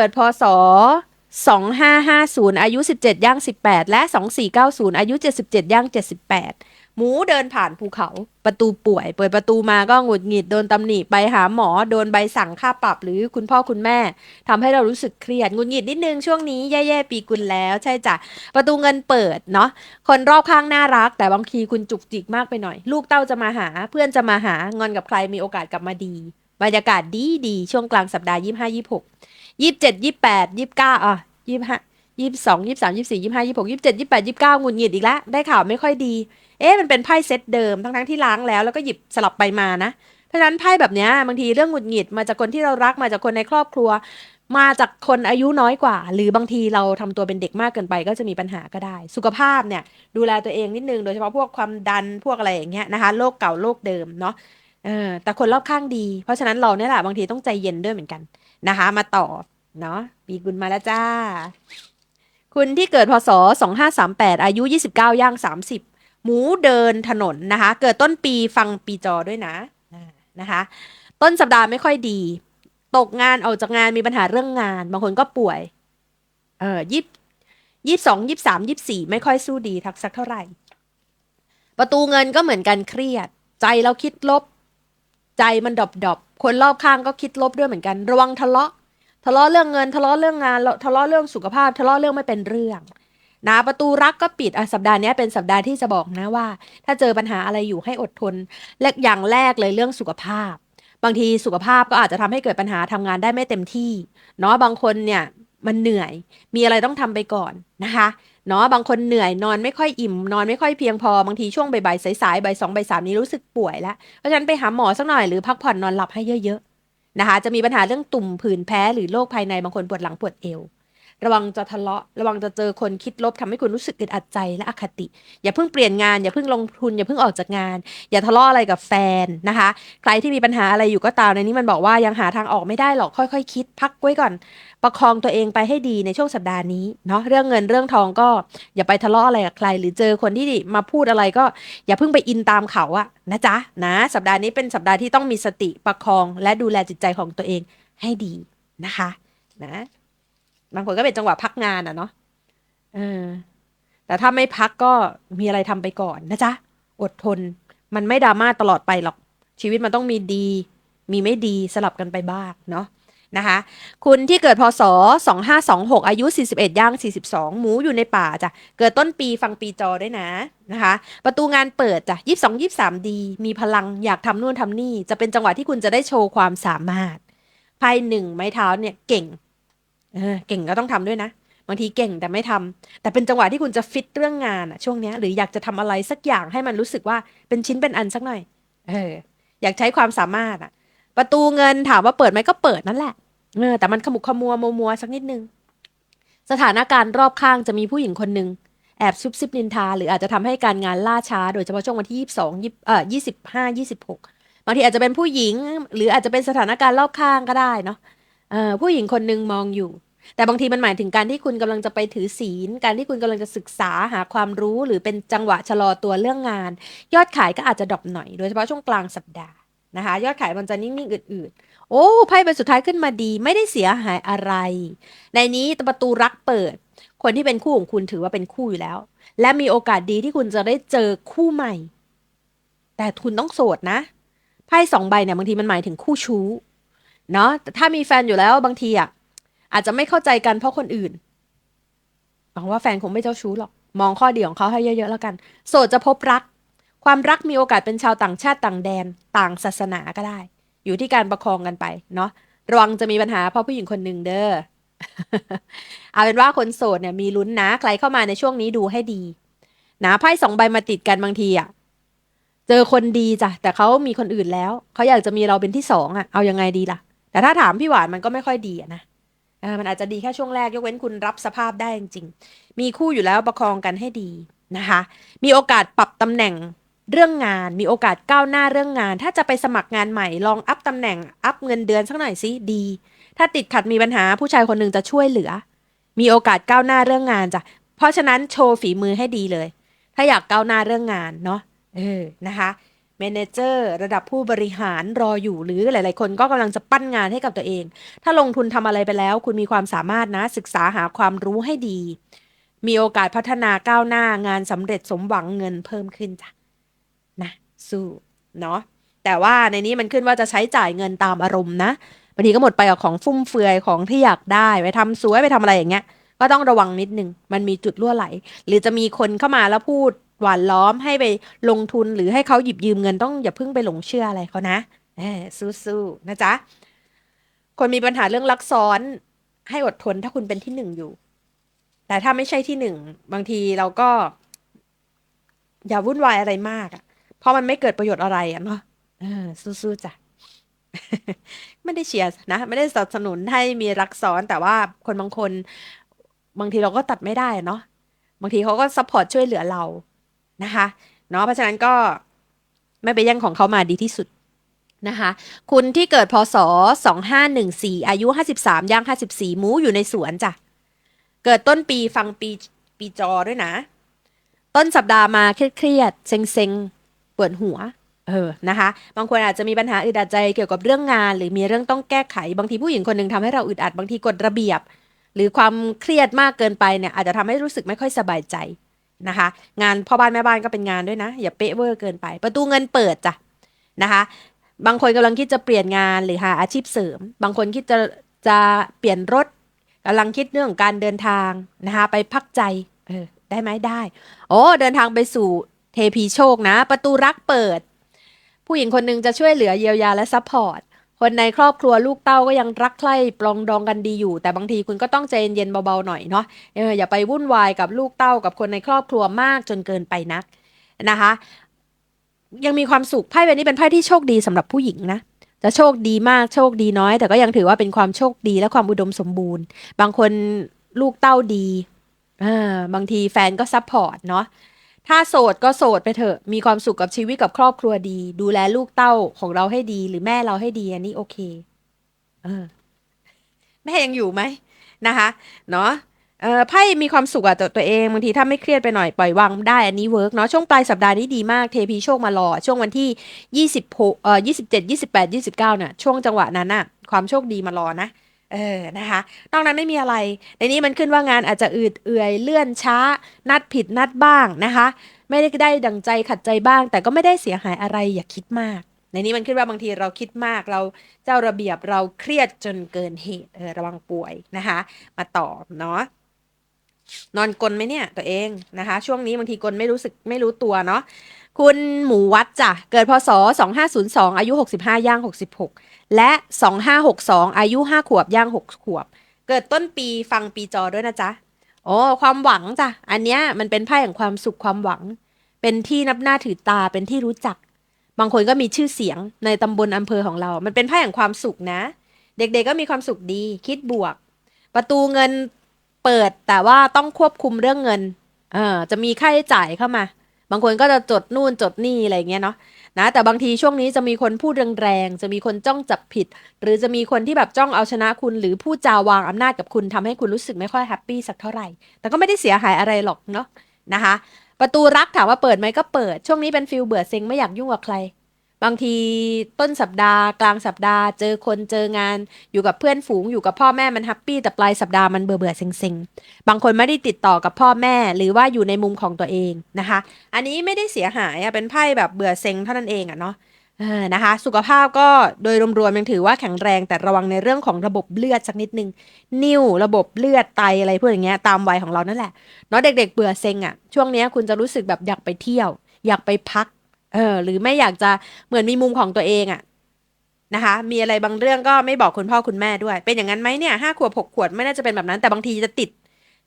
เกิดพศ 2550 อายุ 17 ย่าง 18 และ 2490 อายุ 77 ย่าง 78 หมูเดินผ่านภูเขา ประตูป่วย เปิดประตูมาก็หงุดหงิด โดนตำหนิ ไปหาหมอ โดนใบสั่งค่าปรับ หรือคุณพ่อคุณแม่ ทำให้เรารู้สึกเครียด หงุดหงิดนิดนึง ช่วงนี้แย่ๆ ปีกุลแล้ว ใช่จ้ะ ประตูเงินเปิดเนาะ คนรอบข้างน่ารัก แต่บางทีคุณจุกจิกมากไปหน่อย ลูกเต้าจะมาหา เพื่อนจะมาหา งอนกับใคร มีโอกาสกลับมาดี บรรยากาศดีดี ช่วงกลางสัปดาห์ยี่ห้า ยี่หกยี่เจ็ดยี่แปดยี่สิบเก้าอะยี่ห้ายี่สองยี่สามยี่สี่ยี่ห้ายี่หกยี่เจ็ดยี่แปดยี่เก้าหงุดหงิดอีกแล้วได้ข่าวไม่ค่อยดี เอ๊ะมันเป็นไพ่เซตเดิมทั้งทั้งที่ล้างแล้วแล้วก็หยิบสลับไปมานะ เพราะฉะนั้นไพ่แบบเนี้ยบางทีเรื่องหงุดหงิดมาจากคนที่เรารักมาจากคนในครอบครัว มาจากคนอายุน้อยกว่า หรือบางทีเราทำตัวเป็นเด็กมากเกินไปก็จะมีปัญหาก็ได้ สุขภาพเนี่ยดูแลตัวเองนิดนึงโดยเฉพาะพวกความดันพวกอะไรอย่างเงี้ยนะคะโรคเก่าโรคเดิมเนาะ เออ แต่คนรอบข้างดี เพราะฉะนั้นเราเนี่ยแหละบางทีต้องใจเย็นด้วยเหมือนกันนะคะ มาต่อเนาะปีกุลมาแล้วจ้า คุณที่เกิดพศ 2538 อายุ 29 ย่าง 30 หมูเดินถนนนะคะ เกิดต้นปีฟังปีจอด้วยนะนะคะ ต้นสัปดาห์ไม่ค่อยดี ตกงานออกจากงานมีปัญหาเรื่องงาน บางคนก็ป่วย เออยี่ยี่สองยี่สามยี่สี่ไม่ค่อยสู้ดีทักสักเท่าไหร่ ประตูเงินก็เหมือนกันเครียด ใจเราคิดลบ ใจมันดอบดอบคนรอบข้างก็คิดลบด้วยเหมือนกัน ระวังทะเลาะ ทะเลาะเรื่องเงิน ทะเลาะเรื่องงาน ทะเลาะเรื่องสุขภาพ ทะเลาะเรื่องไม่เป็นเรื่องนะประตูรักก็ปิดอะสัปดาห์นี้เป็นสัปดาห์ที่จะบอกนะว่า ถ้าเจอปัญหาอะไรอยู่ให้อดทนและอย่างแรกเลยเรื่องสุขภาพ บางทีสุขภาพก็อาจจะทำให้เกิดปัญหาทำงานได้ไม่เต็มที่เนาะบางคนเนี่ยมันเหนื่อย มีอะไรต้องทำไปก่อนนะคะ เนาะบางคนเหนื่อยนอนไม่ค่อยอิ่ม นอนไม่ค่อยเพียงพอบางทีช่วงบ่ายๆสายๆบ่ายสองบ่ายสามนี้รู้สึกป่วยแล้วเพราะฉะนั้นไปหาหมอสักหน่อยหรือพักผ่อนนอนหลับให้เยอะๆนะคะจะมีปัญหาเรื่องตุ่มผื่นแพ้หรือโรคภายในบางคนปวดหลังปวดเอว ระวังจะทะเลาะ ระวังจะเจอคนคิดลบทำให้คุณรู้สึกอึดอัดใจและอคติ อย่าเพิ่งเปลี่ยนงานอย่าเพิ่งลงทุนอย่าเพิ่งออกจากงาน อย่าทะเลาะอะไรกับแฟนนะคะ ใครที่มีปัญหาอะไรอยู่ก็ตามในนี้มันบอกว่ายังหาทางออกไม่ได้หรอกค่อยๆคคิด พักไว้ก่อน ประคองตัวเองไปให้ดีในช่วงสัปดาห์นี้เนาะเรื่องเงินเรื่องทองก็อย่าไปทะเลาะอะไรกับใคร หรือเจอคนที่มาพูดอะไรก็ อย่าเพิ่งไปอินตามเขาอะนะจ๊ะนะสัปดาห์นี้เป็นสัปดาห์ที่ต้องมีสติประคอง และดูแลจิตใจของตัวเองให้ดีนะคะ นะ บางคนก็เป็นจังหวะพักงานอะเนาะเออ แต่ถ้าไม่พักก็มีอะไรทำไปก่อนนะจ๊ะ อดทน มันไม่ดราม่าตลอดไปหรอก ชีวิตมันต้องมีดี มีไม่ดีสลับกันไปบ้างเนาะนะคะ คุณที่เกิดพศ 2526 อายุ 41 ย่าง 42 หมูอยู่ในป่าจ้ะ เกิดต้นปีฟังปีจอด้วยนะนะคะ ประตูงานเปิดจ้ะ 22 23 ดี มีพลังอยากทำนู่นทำนี่ จะเป็นจังหวะที่คุณจะได้โชว์ความสามารถไพ่หนึ่งไม้เท้าเนี่ยเก่ง เออเก่งก็ต้องทำด้วยนะบางทีเก่งแต่ไม่ทำแต่เป็นจังหวะที่คุณจะฟิตเรื่องงานอะช่วงเนี้ยหรืออยากจะทำอะไรสักอย่างให้มันรู้สึกว่าเป็นชิ้นเป็นอันสักหน่อย เออ อยากใช้ความสามารถอะประตูเงินถามว่าเปิดไหมก็เปิดนั่นแหละเออแต่มันขมุกขมัวมัวมัวสักนิดนึง สถานการณ์รอบข้างจะมีผู้หญิงคนหนึ่งแอบซุบซิบนินทา หรืออาจจะทำให้การงานล่าช้า โดยเฉพาะช่วงวันที่ยี่สิบสองยี่เอ่อยี่สิบห้ายี่สิบหกบางทีอาจจะเป็นผู้หญิง หรืออาจจะเป็นสถานการณ์รอบข้างก็ได้เนาะ ผู้หญิงคนหนึ่งมองอยู่ แต่บางทีมันหมายถึงการที่คุณกำลังจะไปถือศีล การที่คุณกำลังจะศึกษาหาความรู้ หรือเป็นจังหวะชะลอตัวเรื่องงาน ยอดขายก็อาจจะดรอปหน่อย โดยเฉพาะช่วงกลางสัปดาห์นะคะ ยอดขายมันจะนิ่งๆอืดๆโอ้ไพ่ใบสุดท้ายขึ้นมาดี ไม่ได้เสียหายอะไร ในนี้ประตูรักเปิด คนที่เป็นคู่ของคุณถือว่าเป็นคู่อยู่แล้ว และมีโอกาสดีที่คุณจะได้เจอคู่ใหม่ แต่คุณต้องโสดนะไพ่สองใบเนี่ยบางทีมันหมายถึงคู่ชู้ เนาะแต่ถ้ามีแฟนอยู่แล้วบางทีอะอาจจะไม่เข้าใจกันเพราะคนอื่นหวังว่าแฟนคงไม่เจ้าชู้หรอก มองข้อดีของเขาให้เยอะๆแล้วกัน โสดจะพบรัก ความรักมีโอกาสเป็นชาวต่างชาติต่างแดนต่างศาสนาก็ได้ อยู่ที่การประคองกันไป เนาะระวังจะมีปัญหาเพราะผู้หญิงคนหนึ่งเด้อเอาเป็นว่าคนโสดเนี่ยมีลุ้นนะใครเข้ามาในช่วงนี้ดูให้ดีนะไพ่สองใบมาติดกันบางทีอะเจอคนดีจ้ะแต่เขามีคนอื่นแล้วเขาอยากจะมีเราเป็นที่สองอะเอายังไงดีล่ะ แต่ถ้าถามพี่หวานมันก็ไม่ค่อยดีนะมันอาจจะดีแค่ช่วงแรกยกเว้นคุณรับสภาพได้จริงๆมีคู่อยู่แล้วประคองกันให้ดีนะคะ มีโอกาสปรับตำแหน่งเรื่องงาน มีโอกาสก้าวหน้าเรื่องงาน ถ้าจะไปสมัครงานใหม่ลองอัพตำแหน่งอัพเงินเดือนสักหน่อยสิดี ถ้าติดขัดมีปัญหาผู้ชายคนหนึ่งจะช่วยเหลือ มีโอกาสก้าวหน้าเรื่องงานจ้ะเพราะฉะนั้นโชว์ฝีมือให้ดีเลย ถ้าอยากก้าวหน้าเรื่องงานเนาะเออนะคะ เมนเจอร์ระดับผู้บริหารรออยู่หรือหลาย ๆ คนก็กำลังจะปั้นงานให้กับตัวเอง ถ้าลงทุนทำอะไรไปแล้ว คุณมีความสามารถนะศึกษาหาความรู้ให้ดี มีโอกาสพัฒนาก้าวหน้างานสำเร็จสมหวังเงินเพิ่มขึ้นจ้ะนะสู้เนาะแต่ว่าในนี้มันขึ้นว่าจะใช้จ่ายเงินตามอารมณ์นะบางทีก็หมดไปกับของฟุ่มเฟือยของที่อยากได้ไปทำสวยไปทำอะไรอย่างเงี้ยก็ต้องระวังนิดนึง มันมีจุดรั่วไหล หรือจะมีคนเข้ามาแล้วพูด หวานล้อมให้ไปลงทุนหรือให้เขาหยิบยืมเงินต้องอย่าเพิ่งไปหลงเชื่ออะไรเขานะเออสู้ๆนะจ๊ะ คนมีปัญหาเรื่องลักซ้อนให้อดทนถ้าคุณเป็นที่หนึ่งอยู่ แต่ถ้าไม่ใช่ที่หนึ่งบางทีเราก็ อย่าวุ่นวายอะไรมากอะเพราะมันไม่เกิดประโยชน์อะไรอะเนาะเออสู้ๆจ้ะไม่ได้เชียร์นะไม่ได้สนับสนุนให้มีรักซ้อนแต่ว่าคนบางคน บางทีเราก็ตัดไม่ได้เนาะบางทีเขาก็ซัพพอร์ตช่วยเหลือเรา นะคะเนาะเพราะฉะนั้นก็ไม่ไปแย่งของเขามาดีที่สุดนะคะคุณที่เกิดพศ 2514 อายุ 53 ย่าง 54 หมูอยู่ในสวนจ้ะ เกิดต้นปีฟังปีปีจอด้วยนะ ต้นสัปดาห์มาเครียดๆเซ็งๆปวดหัว เออนะคะ บางคนอาจจะมีปัญหาอึดอัดใจเกี่ยวกับเรื่องงาน หรือมีเรื่องต้องแก้ไข บางทีผู้หญิงคนหนึ่งทำให้เราอึดอัดบางทีกฎระเบียบ หรือความเครียดมากเกินไปเนี่ยอาจจะทำให้รู้สึกไม่ค่อยสบายใจ นะคะ งานพ่อบ้านแม่บ้านก็เป็นงานด้วยนะ อย่าเป๊ะเวอร์เกินไป ประตูเงินเปิดจ้ะนะคะ บางคนกำลังคิดจะเปลี่ยนงานหรือหาอาชีพเสริม บางคนคิดจะจะเปลี่ยนรถกำลังคิดเรื่องของการเดินทางนะคะไปพักใจเออได้ไหมได้ โอ้เดินทางไปสู่เทพีโชคนะ ประตูรักเปิด ผู้หญิงคนหนึ่งจะช่วยเหลือเยียวยาและซัพพอร์ต คนในครอบครัวลูกเต้าก็ยังรักใคร่ปลองดองกันดีอยู่ แต่บางทีคุณก็ต้องใจเย็นๆเบาๆหน่อยเนาะเอออย่าไปวุ่นวายกับลูกเต้ากับคนในครอบครัวมากจนเกินไปนักนะคะ ยังมีความสุขไพ่ใบนี้เป็นไพ่ที่โชคดีสำหรับผู้หญิงนะจะโชคดีมากโชคดีน้อย แต่ก็ยังถือว่าเป็นความโชคดีและความอุดมสมบูรณ์ บางคนลูกเต้าดีอ่าบางทีแฟนก็ซัพพอร์ตเนาะ ถ้าโสดก็โสดไปเถอะ มีความสุขกับชีวิตกับครอบครัวดี ดูแลลูกเต้าของเราให้ดี หรือแม่เราให้ดี อันนี้โอเค เออ แม่ยังอยู่ไหมนะคะ เนาะเออไพ่มีความสุขอะตัวตัวเองบางทีถ้าไม่เครียดไปหน่อยปล่อยวางได้อันนี้เวิร์กเนาะช่วงปลายสัปดาห์นี้ดีมากเทพีโชคมารอ ช่วงวันที่ยี่สิบหกเอ่อยี่สิบเจ็ดยี่สิบแปดยี่สิบเก้าเนี่ยช่วงจังหวะนั้นน่ะความโชคดีมารอนะ เออ นะคะ นอกนั้นไม่มีอะไร ในนี้มันขึ้นว่างานอาจจะอืดเอื่อยเลื่อนช้า นัดผิดนัดบ้างนะคะ ไม่ได้ได้ดังใจขัดใจบ้าง แต่ก็ไม่ได้เสียหายอะไรอย่าคิดมาก ในนี้มันขึ้นว่าบางทีเราคิดมากเราเจ้าระเบียบเราเครียดจนเกินเหตุเออระวังป่วยนะคะ มาตอบเนาะนอนกลนไหมเนี่ยตัวเองนะคะ ช่วงนี้บางทีกลนไม่รู้สึกไม่รู้ตัวเนาะ คุณหมูวัดจ้ะ เกิดพศ 2502 อายุ 65 ย่าง 66 และ 2562 อายุ 5 ขวบ ย่าง 6 ขวบ เกิดต้นปีฟังปีจอด้วยนะจ๊ะ โอ้ ความหวังจ้ะ อันเนี้ยมันเป็นไพ่แห่งความสุขความหวัง เป็นที่นับหน้าถือตา เป็นที่รู้จัก บางคนก็มีชื่อเสียงในตำบลอำเภอของเรา มันเป็นไพ่แห่งความสุขนะ เด็กๆก็มีความสุขดี คิดบวก ประตูเงินเปิดแต่ว่าต้องควบคุมเรื่องเงิน เออจะมีค่าใช้จ่ายเข้ามา บางคนก็จะจดนู่นจดนี่อะไรเงี้ยเนาะนะแต่บางทีช่วงนี้จะมีคนพูดแรงๆ จะมีคนจ้องจับผิด หรือจะมีคนที่แบบจ้องเอาชนะคุณ หรือพูดจาวางอำนาจกับคุณทำให้คุณรู้สึกไม่ค่อยแฮปปี้สักเท่าไหร่ แต่ก็ไม่ได้เสียหายอะไรหรอกเนาะนะคะ ประตูรักถามว่าเปิดไหมก็เปิด ช่วงนี้เป็นฟิลเบื่อเซ็งไม่อยากยุ่งกับใคร บางทีต้นสัปดาห์ กลางสัปดาห์ เจอคนเจองาน อยู่กับเพื่อนฝูงอยู่กับพ่อแม่มันแฮปปี้แต่ปลายสัปดาห์มันเบื่อเบื่อเซ็งเซ็งบางคนไม่ได้ติดต่อกับพ่อแม่ หรือว่าอยู่ในมุมของตัวเองนะคะ อันนี้ไม่ได้เสียหายอะเป็นไพ่แบบเบื่อเซ็งเท่านั้นเองอะเนาะเออนะคะ สุขภาพก็โดยรวมๆยังถือว่าแข็งแรงแต่ระวังในเรื่องของระบบเลือดสักนิดนึง นิ่วระบบเลือดไตอะไรพวกอย่างเงี้ยตามวัยของเรานั่นแหละเนาะเด็กๆเบื่อเซ็งอะช่วงเนี้ยคุณจะรู้สึกแบบอยากไปเที่ยว อยากไปพัก เออหรือไม่อยากจะเหมือนมีมุมของตัวเองอะนะคะ มีอะไรบางเรื่องก็ไม่บอกคุณพ่อคุณแม่ด้วย เป็นอย่างนั้นไหมเนี่ยห้าขวบหกขวบไม่น่าจะเป็นแบบนั้น แต่บางทีจะติด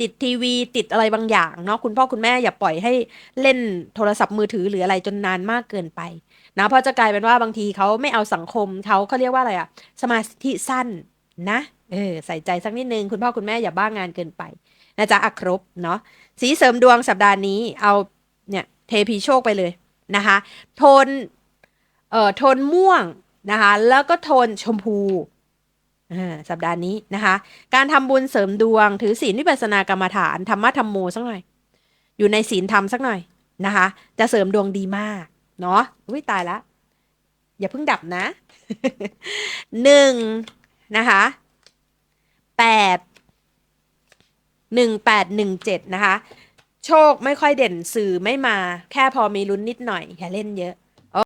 ติดทีวีติดอะไรบางอย่างเนาะคุณพ่อคุณแม่อย่าปล่อยให้เล่นโทรศัพท์มือถือหรืออะไรจนนานมากเกินไปนะเพราะจะกลายเป็นว่าบางทีเขาไม่เอาสังคมเขาเขาเรียกว่าอะไรอะสมาธิสั้นนะเออใส่ใจสักนิดนึงคุณพ่อคุณแม่อย่าบ้างงานเกินไปนะจ๊ะอะครบเนาะสีเสริมดวงสัปดาห์นี้เอาเนี่ยเทพีโชคไปเลย นะคะโทนเอ่อโทนม่วงนะคะแล้วก็โทนชมพูสัปดาห์นี้นะคะ การทำบุญเสริมดวง ถือศีลวิปัสสนากรรมฐานธรรมะธรรมโมสักหน่อย อยู่ในศีลธรรมสักหน่อยนะคะ จะเสริมดวงดีมาก เนาะอุ้ยตายละ อย่าเพิ่งดับนะหนึ่งนะคะแปดหนึ่งแปดหนึ่งเจ็ดนะคะ โชคไม่ค่อยเด่นสื่อไม่มา แค่พอมีลุ้นนิดหน่อย อย่าเล่นเยอะ